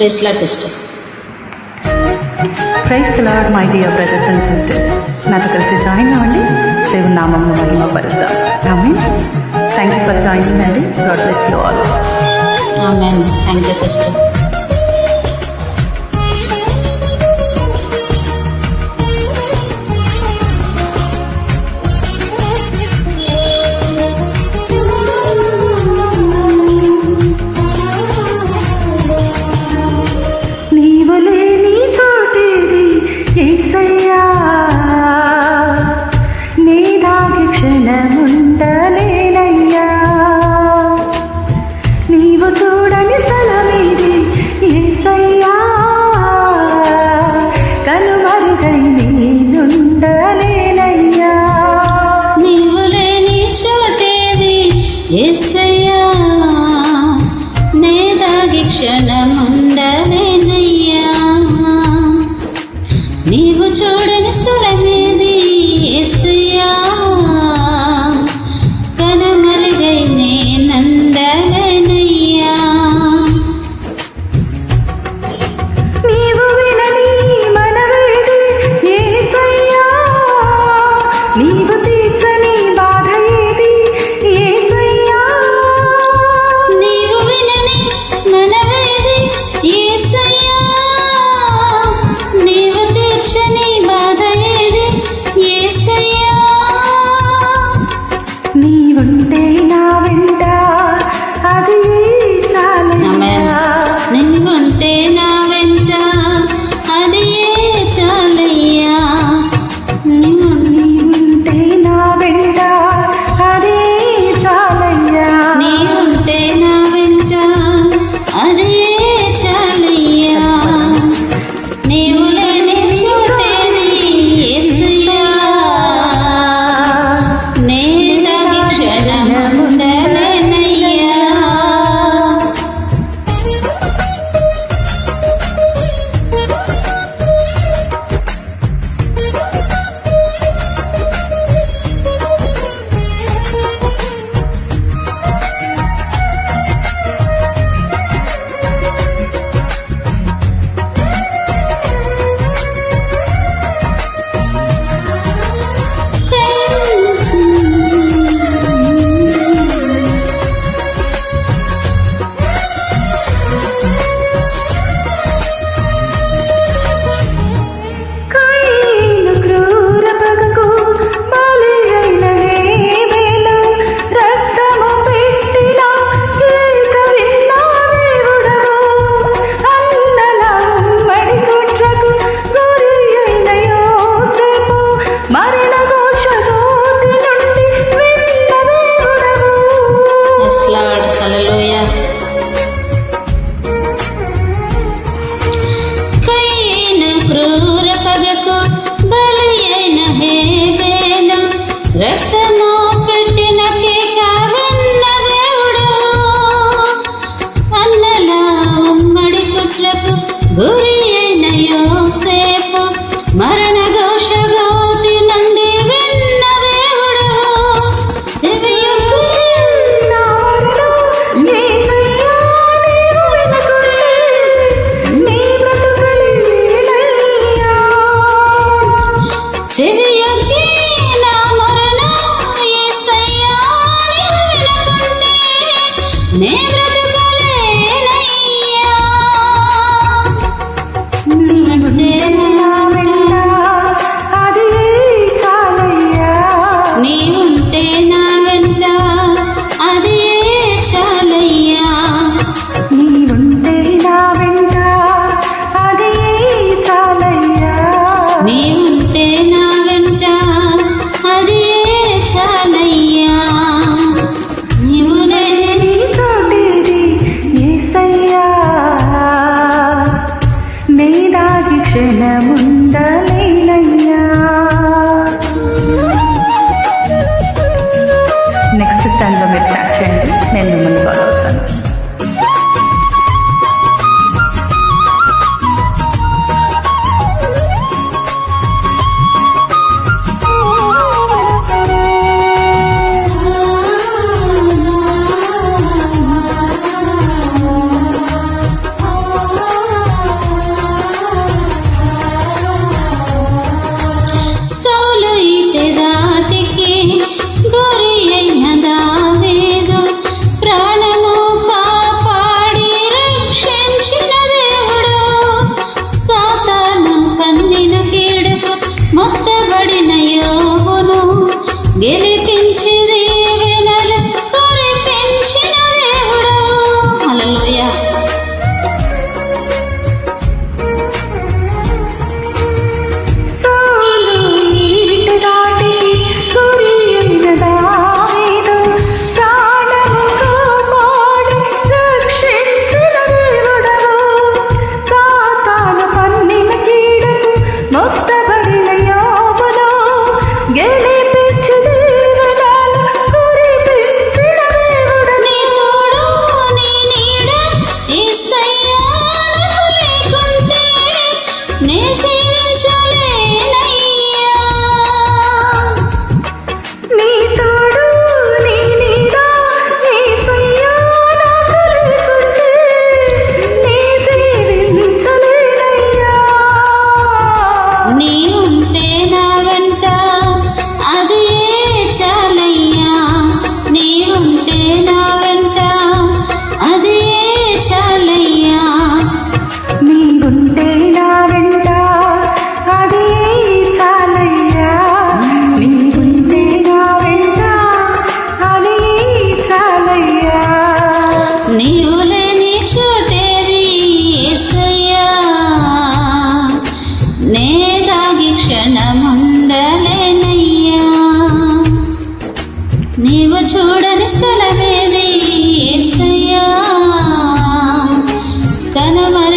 Praise lord sister praise lord my dear brothers and sisters నాతో కలిసి join అవ్వండి దేవుని నామము మహిమ పరుద్దాం. ఆమె థ్యాంక్ యూ ఫర్ జాయినింగ్ అండి God bless you all amen thank you sister వెంకయ్యా కనుమరుగై నేనుండలేనయ్యా నీవు లేని చోటేది ఎస్సయ్యా నేదాగి క్షణము ね கனவா